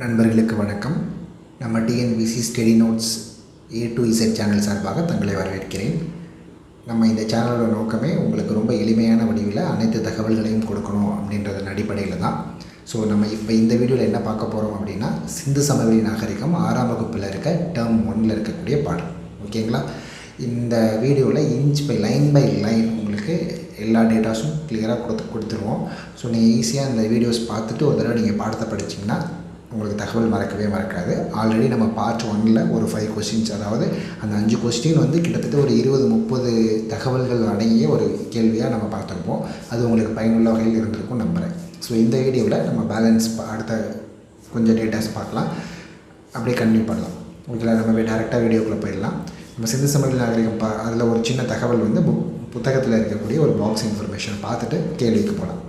நண்பர்களுக்கு வணக்கம். நம்ம TNPSC study notes A to Z channel சார்பாக தங்களை வரவேற்கிறேன். நம்ம இந்த சேனலோட நோக்கமே உங்களுக்கு ரொம்ப எளிமையான வடிவில் அனைத்து தகவல்களையும் கொடுக்கணும் அப்படின்றதன் அடிப்படையில் தான். ஸோ நம்ம இப்போ இந்த வீடியோவில் என்ன பார்க்க போகிறோம் அப்படின்னா சிந்து சமவெளி நாகரிகம் ஆறாம் வகுப்பில் இருக்க டேர்ம் ஒன்னில் இருக்கக்கூடிய பாடம் ஓகேங்களா? இந்த வீடியோவில் inch by line by line உங்களுக்கு எல்லா டேட்டாஸும் கிளியராக கொடுத்து கொடுத்துருவோம். ஸோ நீங்கள் ஈஸியாக இந்த வீடியோஸ் பார்த்துட்டு ஒரு தடவை நீங்கள் பாடத்தை படிச்சிங்கன்னா உங்களுக்கு தகவல் மறக்கவே மறக்காது. ஆல்ரெடி நம்ம பார்ட் ஒன்னில் ஒரு ஃபைவ் கொஸ்டின்ஸ் அதாவது அந்த அஞ்சு கொஸ்டின் வந்து கிட்டத்தட்ட ஒரு இருபது முப்பது தகவல்கள் அடங்கிய ஒரு கேள்வியாக நம்ம பார்த்துருப்போம். அது உங்களுக்கு பயனுள்ள வகையில் இருந்திருக்கும் நம்புகிறேன் ஸோ இந்த வீடியோவில் நம்ம பேலன்ஸ் அடுத்த கொஞ்சம் டேட்டாஸ் பார்க்கலாம். அப்படியே கண்டினியூ பண்ணலாம். ஓகேங்களா? நம்ம டேரெக்டாக வீடியோக்குள்ளே போயிடலாம். நம்ம சிந்து சமையல் நாகரிகம் பா அதில் ஒரு சின்ன தகவல் வந்து புக் புத்தகத்தில் இருக்கக்கூடிய ஒரு பாக்ஸ் இன்ஃபர்மேஷன் பார்த்துட்டு கேள்விக்கு போகலாம்.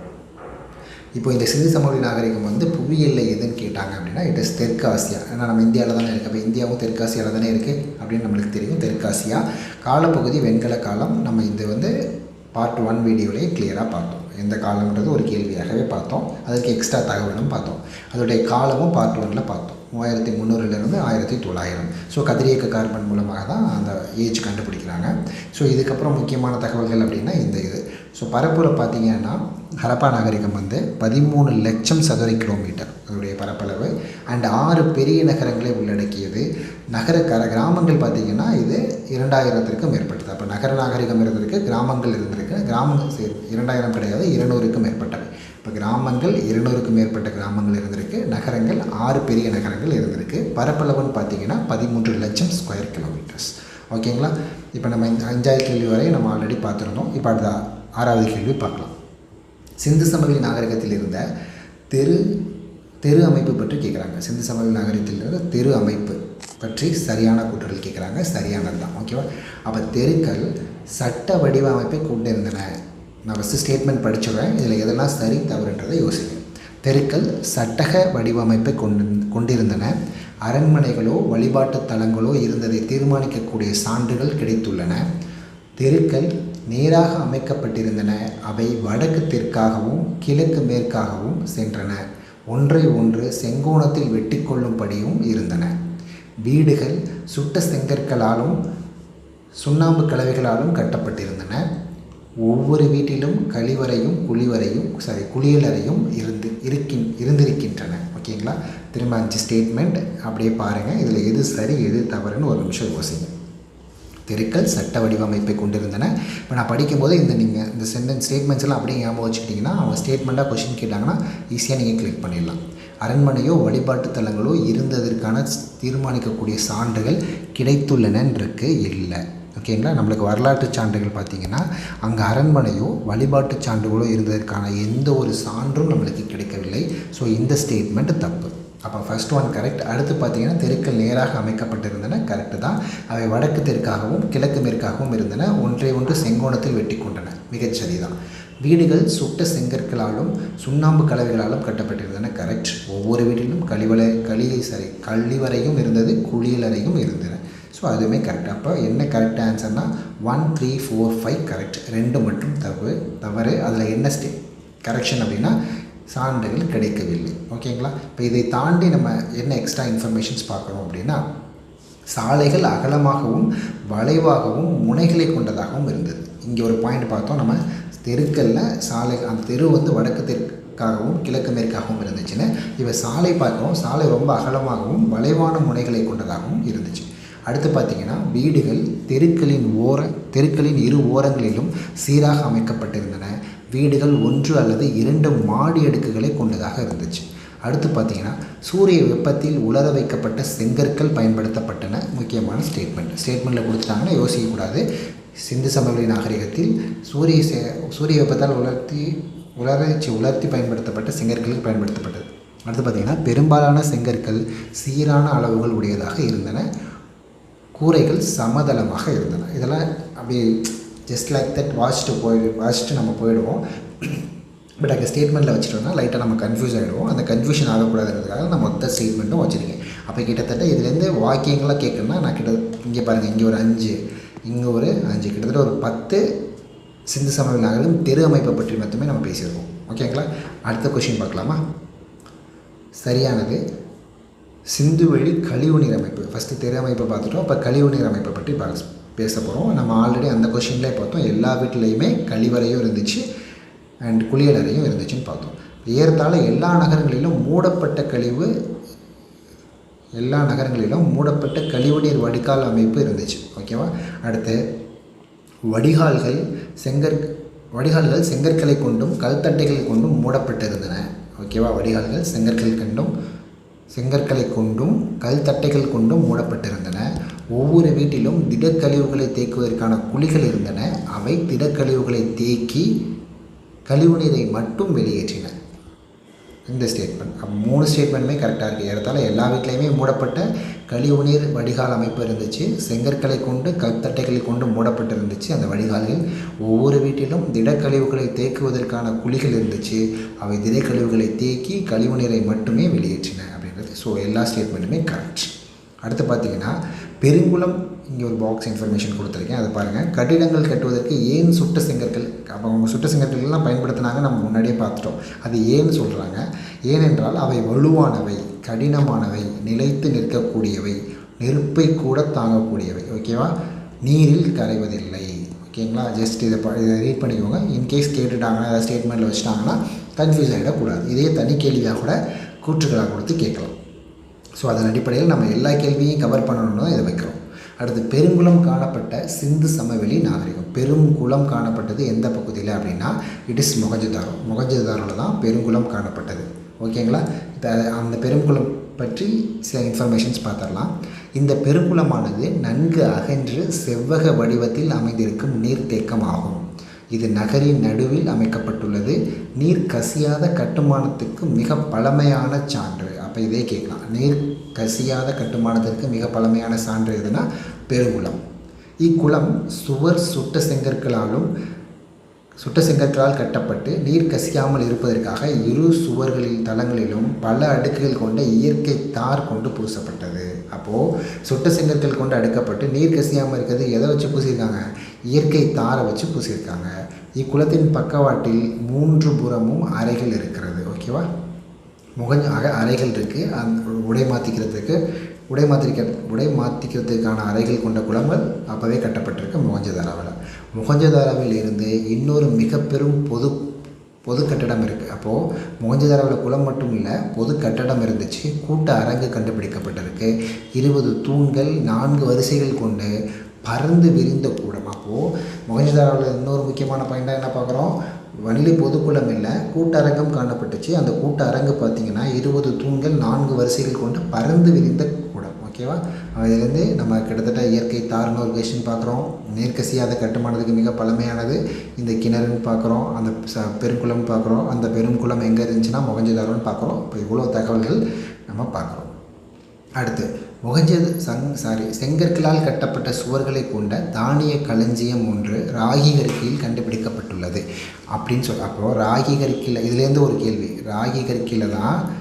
இப்போ இந்த சிந்து சமவெளி நாகரிகம் வந்து புவியியலில் எதுன்னு கேட்டாங்க அப்படின்னா இட் இஸ் தெற்கு ஆசியா ஏன்னா நம்ம இந்தியாவில் தானே இருக்குது அப்போ இந்தியாவும் தெற்காசியாவில் தானே இருக்குது அப்படின்னு நம்மளுக்கு தெரியும். தெற்காசியா காலப்பகுதி வெண்கல காலம். நம்ம இது வந்து பார்ட் ஒன் வீடியோலேயே கிளியராக பார்த்தோம். எந்த காலம்ன்றது ஒரு கேள்வியாகவே பார்த்தோம். அதுக்கு எக்ஸ்ட்ரா தகவலும் பார்த்தோம். அதோடைய காலமும் பார்ட் ஒனில் பார்த்தோம். மூவாயிரத்தி முந்நூறுலேருந்து ஆயிரத்தி தொள்ளாயிரம். ஸோ கதிரியக்க கார்பன் மூலமாக தான் அந்த ஏஜ் கண்டுபிடிக்கிறாங்க. ஸோ இதுக்கப்புறம் முக்கியமான தகவல்கள் அப்படின்னா இந்த இது. ஸோ பரப்பில் பார்த்தீங்கன்னா ஹரப்பா நாகரிகம் வந்து பதிமூணு லட்சம் சதுர கிலோமீட்டர் அதனுடைய பரப்பளவு அண்ட் ஆறு பெரிய நகரங்களை உள்ளடக்கியது. நகர கர கிராமங்கள் பார்த்திங்கன்னா இது இரண்டாயிரத்திற்கும் மேற்பட்டது. அப்போ நகர நாகரிகம் இருந்திருக்கு கிராமங்கள் இருந்திருக்கு. கிராமங்கள் இரண்டாயிரம் கிடையாது இருநூறுக்கும் மேற்பட்டவை இப்போ கிராமங்கள் இருநூறுக்கும் மேற்பட்ட கிராமங்கள் இருந்திருக்கு. நகரங்கள் ஆறு பெரிய நகரங்கள் இருந்திருக்கு. பரப்பளவுன்னு பார்த்தீங்கன்னா பதிமூன்று லட்சம் ஸ்கொயர் கிலோமீட்டர்ஸ் ஓகேங்களா இப்போ நம்ம இந்த அஞ்சாவது கேள்வி வரை நம்ம ஆல்ரெடி பார்த்துருந்தோம். இப்போ அடுத்த ஆறாவது கேள்வி பார்க்கலாம். சிந்து சமவெளி நாகரிகத்தில் இருந்த தெரு தெரு அமைப்பு பற்றி கேட்குறாங்க. சிந்து சமவெளி நாகரிகத்தில் இருந்த தெரு அமைப்பு பற்றி சரியான கூற்றுகள் கேட்குறாங்க. சரியானது தான் ஓகேவா? அப்போ தெருக்கள் சட்ட வடிவமைப்பை கொண்டிருந்தன. நான் ஃபஸ்ட்டு ஸ்டேட்மெண்ட் படிச்சுடுறேன். இதில் எதெல்லாம் சரி தவறுன்றதை யோசிங்க. தெருக்கள் சட்டக வடிவமைப்பை கொண்டு கொண்டிருந்தன. அரண்மனைகளோ வழிபாட்டுத் தலங்களோ இருந்ததை தீர்மானிக்கக்கூடிய சான்றுகள் கிடைத்துள்ளன. தெருக்கள் நேராக அமைக்கப்பட்டிருந்தன. அவை வடக்கு தெற்காகவும் கிழக்கு மேற்காகவும் சென்றன. ஒன்றை ஒன்று செங்கோணத்தில் வெட்டிக்கொள்ளும்படியும் இருந்தன. வீடுகள் சுட்ட செங்கற்களாலும் சுண்ணாம்பு கலவைகளாலும் கட்டப்பட்டிருந்தன. ஒவ்வொரு வீட்டிலும் கழிவறையும் குழிவறையும் சாரி குளியலறையும் இருந்து இருக்கின் இருந்திருக்கின்றன. ஓகேங்களா திரும்ப அஞ்சு ஸ்டேட்மெண்ட் அப்படியே பாருங்கள் இதில் எது சரி எது தவறுன்னு ஒரு நிமிஷம் யோசிங்க. தெருக்கள் சட்ட வடிவமைப்பை கொண்டிருந்தன. இப்போ நான் படிக்கும்போது இந்த நீங்கள் இந்த சென்டென்ஸ் ஸ்டேட்மெண்ட்ஸ் எல்லாம் அப்படியே ஞாபகம் வச்சுக்கிட்டிங்கன்னா அவங்க ஸ்டேட்மெண்ட்டாக கொஷின் கேட்டாங்கன்னா ஈஸியாக நீங்கள் கிளிக் பண்ணிடலாம். அரண்மனையோ வழிபாட்டு தலங்களோ இருந்ததற்கான தீர்மானிக்கக்கூடிய சான்றுகள் கிடைத்துள்ளனன்றிருக்கு இல்லை. ஓகேங்களா நம்மளுக்கு வரலாற்று சான்றுகள் பார்த்தீங்கன்னா அங்கே அரண்மனையோ வழிபாட்டு சான்றுகளோ இருந்ததற்கான எந்த ஒரு சான்றும் நம்மளுக்கு கிடைக்கவில்லை. ஸோ இந்த ஸ்டேட்மெண்ட் தப்பு. அப்போ ஃபர்ஸ்ட் ஒன் கரெக்ட் அடுத்து பார்த்தீங்கன்னா தெருக்கள் நேராக அமைக்கப்பட்டிருந்தன. கரெக்டு தான். அவை வடக்கு தெற்காகவும் கிழக்கு மேற்காகவும் இருந்தன. ஒன்றை ஒன்று செங்கோணத்தில் வெட்டி கொண்டன. மிகச்சரி தான் வீடுகள் சுட்ட செங்கற்களாலும் சுண்ணாம்பு கலவைகளாலும் கட்டப்பட்டிருந்தன. கரெக்ட் ஒவ்வொரு வீட்டிலும் கழிவறை களி சரி கழிவறையும் இருந்தது குளியலறையும் இருந்தன. ஸோ அதுவுமே கரெக்ட் அப்போ என்ன correct ஆன்சர்னா one three four five correct ரெண்டு மட்டும் தவறு தவறு. அதில் என்ன ஸ்டே கரெக்ஷன் அப்படின்னா சான்றுகள் கிடைக்கவில்லை. ஓகேங்களா? இப்போ இதை தாண்டி நம்ம என்ன எக்ஸ்ட்ரா இன்ஃபர்மேஷன்ஸ் பார்க்குறோம் அப்படின்னா சாலைகள் அகலமாகவும் வளைவாகவும் முனைகளை கொண்டதாகவும் இருந்தது. இங்கே ஒரு பாயிண்ட் பார்த்தோம். நம்ம தெருக்களில் சாலை அந்த தெரு வந்து வடக்கு தெற்காகவும் கிழக்கு மேற்காகவும் இருந்துச்சுன்னு. இப்போ சாலை பார்க்குறோம். சாலை ரொம்ப அகலமாகவும் வளைவான முனைகளை கொண்டதாகவும் இருந்துச்சு. அடுத்து பார்த்தீங்கன்னா வீடுகள் தெருக்களின் ஓர தெருக்களின் இரு ஓரங்களிலும் சீராக அமைக்கப்பட்டிருந்தன. வீடுகள் ஒன்று அல்லது இரண்டு மாடி அடுக்குகளை கொண்டதாக இருந்துச்சு. அடுத்து பார்த்தீங்கன்னா சூரிய வெப்பத்தில் உலர வைக்கப்பட்ட செங்கற்கள் பயன்படுத்தப்பட்டன. முக்கியமான ஸ்டேட்மெண்ட் ஸ்டேட்மெண்ட்டில் கொடுத்துட்டாங்கன்னா யோசிக்கக்கூடாது சிந்து சமவெளி நாகரிகத்தில் சூரிய சே சூரிய வெப்பத்தால் உலர்த்தி உலர்ச்சி உலர்த்தி பயன்படுத்தப்பட்ட செங்கற்களுக்கு பயன்படுத்தப்பட்டது. அடுத்து பார்த்தீங்கன்னா பெரும்பாலான செங்கற்கள் சீரான அளவுகள் உடையதாக இருந்தன. கூரைகள் சமதளமாக இருந்தன. இதெல்லாம் அப்படியே ஜஸ்ட் லைக் தட் வாசிட்டு போய் வாசிட்டு நம்ம போயிடுவோம். பட் அங்கே ஸ்டேட்மெண்ட்டில் வச்சுட்டோம்னா லைட்டாக நம்ம கன்ஃபியூஸ் ஆகிடுவோம் அந்த கன்ஃபியூஷன் ஆகக்கூடாதுன்றதுக்காக நான் மொத்த ஸ்டேட்மெண்ட்டும் வச்சுருக்கேன். அப்போ கிட்டத்தட்ட இதுலேருந்து வாக்கியங்களாக கேட்குறேன்னா நான் கிட்ட இங்கே பாருங்கள் இங்கே ஒரு அஞ்சு இங்கே ஒரு அஞ்சு கிட்டத்தட்ட ஒரு பத்து சிந்து சமவெளி நாகரிகம் தெரு அமைப்பை பற்றி மட்டுமே நம்ம பேசியிருக்கோம். ஓகேங்களா? அடுத்த கொஷின் பார்க்கலாமா? சரியானது. சிந்துவெளி கழிவுநீர் அமைப்பு. ஃபஸ்ட்டு தெரு அமைப்பை பார்த்துட்டோம். இப்போ கழிவுநீர் அமைப்பை பற்றி பா பேச போகிறோம் நம்ம ஆல்ரெடி அந்த கொஷின்லேயே பார்த்தோம். எல்லா வீட்லேயுமே கழிவறையும் இருந்துச்சு அண்ட் குளியலறையும் இருந்துச்சுன்னு பார்த்தோம். ஏறத்தாழ எல்லா நகரங்களிலும் மூடப்பட்ட கழிவு எல்லா நகரங்களிலும் மூடப்பட்ட கழிவுநீர் வடிகால் அமைப்பு இருந்துச்சு. ஓகேவா அடுத்து வடிகால்கள் செங்கற் வடிகால்கள் செங்கற்களை கொண்டும் கல்தட்டைகளை கொண்டும் மூடப்பட்டிருந்தன. ஓகேவா வடிகால்கள் செங்கற்கள் கொண்டும் செங்கற்களை கொண்டும் கல் தட்டைகள் கொண்டும் மூடப்பட்டிருந்தன. ஒவ்வொரு வீட்டிலும் திடக்கழிவுகளை தேக்குவதற்கான குழிகள் இருந்தன. அவை திடக்கழிவுகளை தேக்கி கழிவுநீரை மட்டும் வெளியேற்றின. இந்த ஸ்டேட்மெண்ட் அப்போ மூணு ஸ்டேட்மெண்ட்டுமே கரெக்டாக இருக்குது ஏறத்தால் எல்லா வீட்லேயுமே மூடப்பட்ட கழிவுநீர் வடிகால் அமைப்பு இருந்துச்சு. செங்கற்களை கொண்டு கத்தட்டைகளை கொண்டு மூடப்பட்டு இருந்துச்சு அந்த வடிகாலில். ஒவ்வொரு வீட்டிலும் திடக்கழிவுகளை தேக்குவதற்கான குழிகள் இருந்துச்சு. அவை திடக்கழிவுகளை தேக்கி கழிவுநீரை மட்டுமே வெளியேற்றின. இருக்குது. ஸோ எல்லா ஸ்டேட்மெண்ட்டுமே கரெக்ட் அடுத்து பார்த்தீங்கன்னா பெருங்குளம் இங்கே ஒரு பாக்ஸ் இன்ஃபர்மேஷன் கொடுத்துருக்கேன். அதை பாருங்கள் கட்டிடங்கள் கட்டுவதற்கு ஏன் சுட்ட செங்கற்கள் அப்போ அவங்க சுட்ட செங்கற்கள்லாம் பயன்படுத்தினாங்க நம்ம முன்னாடியே பார்த்துட்டோம். அது ஏன்னு சொல்கிறாங்க ஏனென்றால் அவை வலுவானவை கடினமானவை நிலைத்து நிற்கக்கூடியவை நெருப்பை கூட தாங்கக்கூடியவை. ஓகேவா நீரில் கரைவதில்லை. ஓகேங்களா ஜஸ்ட் இதை ப இதை ரீட் பண்ணிக்கோங்க. இன்கேஸ் கேட்டுட்டாங்கன்னா ஏதாவது ஸ்டேட்மெண்ட்டில் வச்சுட்டாங்கன்னா கன்ஃபியூஸ் ஆகிடக்கூடாது இதே தனி கேள்வியாக கூட கூற்றுக்களாக கொடுத்து கேட்கலாம். ஸோ அதன் அடிப்படையில் நம்ம எல்லா கேள்வியும் கவர் பண்ணணும்னு தான் இதை வைக்கிறோம். அடுத்து பெருங்குளம் காணப்பட்ட சிந்து சமவெளி நாகரிகம். பெருங்குளம் காணப்பட்டது எந்த பகுதியில் அப்படின்னா இட் இஸ் மொகஞ்சதாரோ மொகஞ்சதாரோவில் தான் பெருங்குளம் காணப்பட்டது. ஓகேங்களா இப்போ அந்த பெருங்குளம் பற்றி சில இன்ஃபர்மேஷன்ஸ் பார்த்துடலாம். இந்த பெருங்குளமானது நன்கு அகன்று செவ்வக வடிவத்தில் அமைந்திருக்கும் நீர்த்தேக்கம் ஆகும். இது நகரின் நடுவில் அமைக்கப்பட்டுள்ளது. நீர் கசியாத கட்டுமானத்துக்கு மிக பழமையான சான்று. அப்போ இதே கேட்கலாம். நீர் கசியாத கட்டுமானத்திற்கு மிக பழமையான சான்று எதுனா பெருகுளம் இக்குளம் சுவர் சுட்ட செங்கற்களாலும் சுட்ட செங்கற்களால் கட்டப்பட்டு நீர் கசியாமல் இருப்பதற்காக இரு சுவர்களில் தளங்களிலும் பல அடுக்குகள் கொண்ட இயற்கை தார் கொண்டு பூசப்பட்டது. அப்போது சுட்ட செங்கற்கள் கொண்டு அடுக்கப்பட்டு நீர் கசியாமல் இருக்கிறது எதை வச்சு பூசியிருக்காங்க? இயற்கை தாரை வச்சு பூசியிருக்காங்க. இக்குளத்தின் பக்கவாட்டில் மூன்று புறமும் அறைகள் இருக்கிறது. ஓகேவா? முகஞ்ச அக அறைகள் இருக்குது அந்த உடை மாற்றிக்கிறதுக்கு உடை மாற்றிக்க உடை மாற்றிக்கிறதுக்கான அறைகள் கொண்ட குளங்கள் அப்போவே கட்டப்பட்டிருக்கு முகஞ்சதாராவில். முகஞ்சதாராவில் இருந்து இன்னொரு மிக பெரும் பொது பொது கட்டடம் இருக்குது அப்போது மொகஞ்சதாராவில் குளம் மட்டும் இல்லை பொது கட்டடம் இருந்துச்சு. கூட்ட அரங்கு கண்டுபிடிக்கப்பட்டிருக்கு. இருபது தூண்கள் நான்கு வரிசைகள் கொண்டு பறந்து விரிந்த கூடம். அப்போது மொகஞ்சதாராவில் இன்னொரு முக்கியமான பாயிண்டாக என்ன பார்க்குறோம் வள்ளி பொதுக்குளம் இல்லை கூட்டரங்கம் காணப்பட்டுச்சு. அந்த கூட்டரங்கு பார்த்திங்கன்னா இருபது தூண்கள் நான்கு வரிசைகள் கொண்டு பறந்து விரிந்த கூடம். ஓகேவா அதுலேருந்து நம்ம கிட்டத்தட்ட இயற்கை தார்னு ஒரு கொஷின் பார்க்குறோம். நேர்கசியாத கட்டுமானத்துக்கு மிக பழமையானது. இந்த கிணறுன்னு பார்க்குறோம். அந்த ச பெருங்குளம் பார்க்குறோம். அந்த பெருங்குளம் எங்கே இருந்துச்சுன்னா மொகஞ்சதாரோன்னு பார்க்குறோம். இப்போ இவ்வளோ தகவல்கள் நம்ம பார்க்குறோம். அடுத்து முகஞ்சது சங் சாரி செங்கற்களால் கட்டப்பட்ட சுவர்களை கொண்ட தானிய களஞ்சியம் ஒன்று ராகிகரிக்கையில் கண்டுபிடிக்கப்பட்டுள்ளது. அப்படின்னு சொல் அப்போது ராகி இதுலேருந்து ஒரு கேள்வி. ராகிகரிக்கையில் தான்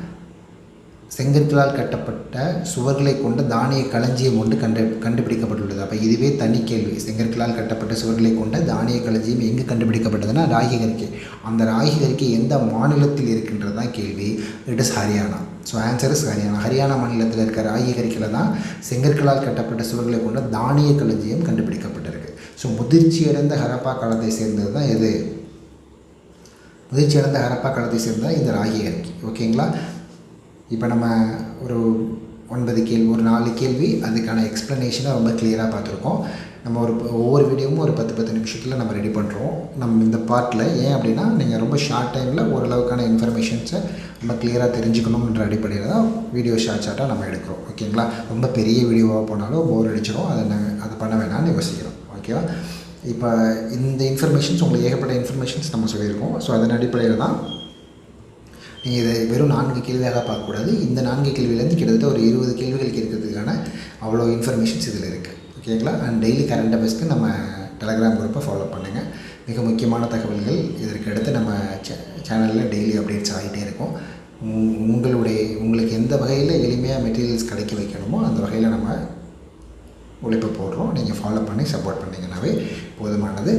செங்கற்களால் கட்டப்பட்ட சுவர்களை கொண்ட தானிய களஞ்சியம் ஒன்று கண்டு கண்டுபிடிக்கப்பட்டுள்ளது. அப்போ இதுவே தனி கேள்வி. செங்கற்களால் கட்டப்பட்ட சுவர்களை கொண்ட தானிய களஞ்சியம் எங்கே கண்டுபிடிக்கப்பட்டதுன்னா ராகிகரிக்கை. அந்த ராகிகரிக்கை எந்த மாநிலத்தில் இருக்கின்றதான் கேள்வி. It is Haryana. So answer is Haryana Haryana மாநிலத்தில் இருக்கிற ராகிகரிக்கையில் தான் செங்கற்களால் கட்டப்பட்ட சுவர்களை கொண்ட தானிய களஞ்சியம் கண்டுபிடிக்கப்பட்டிருக்கு. ஸோ முதிர்ச்சியடைந்த ஹரப்பா காலத்தை சேர்ந்தது தான் எது? முதிர்ச்சியடைந்த ஹரப்பா காலத்தை சேர்ந்த இந்த ராகிகரிக்கை. ஓகேங்களா இப்போ நம்ம ஒரு ஒன்பது கேள்வி ஒரு நாலு கேள்வி அதுக்கான எக்ஸ்ப்ளனேஷனை ரொம்ப கிளியராக பார்த்துருக்கோம். நம்ம ஒரு ஒவ்வொரு வீடியோவும் ஒரு பத்து பத்து நிமிஷத்தில் நம்ம ரெடி பண்ணுறோம் நம்ம இந்த பார்ட்டில் ஏன் அப்படின்னா நீங்கள் ரொம்ப ஷார்ட் டைமில் ஓரளவுக்கான இன்ஃபர்மேஷன்ஸை நம்ம கிளியராக தெரிஞ்சுக்கணுன்ற அடிப்படையில் தான் வீடியோ ஷார்ட் ஷார்ட்டாக நம்ம எடுக்கிறோம். ஓகேங்களா ரொம்ப பெரிய வீடியோவாக போனாலும் போர் அடிச்சிடும் அதை நாங்கள் அதை பண்ண வேணாம்னு யோசிக்கிறோம். ஓகேவா இப்போ இந்த இன்ஃபர்மேஷன்ஸ் உங்களுக்கு ஏகப்பட்ட இன்ஃபர்மேஷன்ஸ் நம்ம சொல்லியிருக்கோம். ஸோ அதன் அடிப்படையில் தான் நீங்கள் இதை வெறும் நான்கு கேள்வியாக பார்க்கக்கூடாது. இந்த நான்கு கேள்வியிலேருந்து கிட்டத்தட்ட ஒரு இருபது கேள்விகள் கேட்கறதுக்கான அவ்வளோ இன்ஃபர்மேஷன்ஸ் இதில் இருக்குது ஓகேங்களா அண்ட் டெய்லி கரண்ட் அஃபேர்ஸ்க்கு நம்ம டெலகிராம் குரூப்பை ஃபாலோ பண்ணுங்கள் மிக முக்கியமான தகவல்கள் இதற்கு அடுத்து நம்ம சே சேனலில் டெய்லி அப்டேட்ஸ் ஆகிட்டே இருக்கும். உங்களுடைய உங்களுக்கு எந்த வகையில் எளிமையாக மெட்டீரியல்ஸ் கிடைக்க வைக்கணுமோ அந்த வகையில் நம்ம உழைப்பு போடுறோம். நீங்கள் ஃபாலோ பண்ணி சப்போர்ட் பண்ணிங்கனாவே போதுமானது.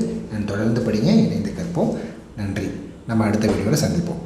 தொடர்ந்து படிங்க இணைந்து கற்போம். நன்றி. நம்ம அடுத்த வீடியோவில் சந்திப்போம்.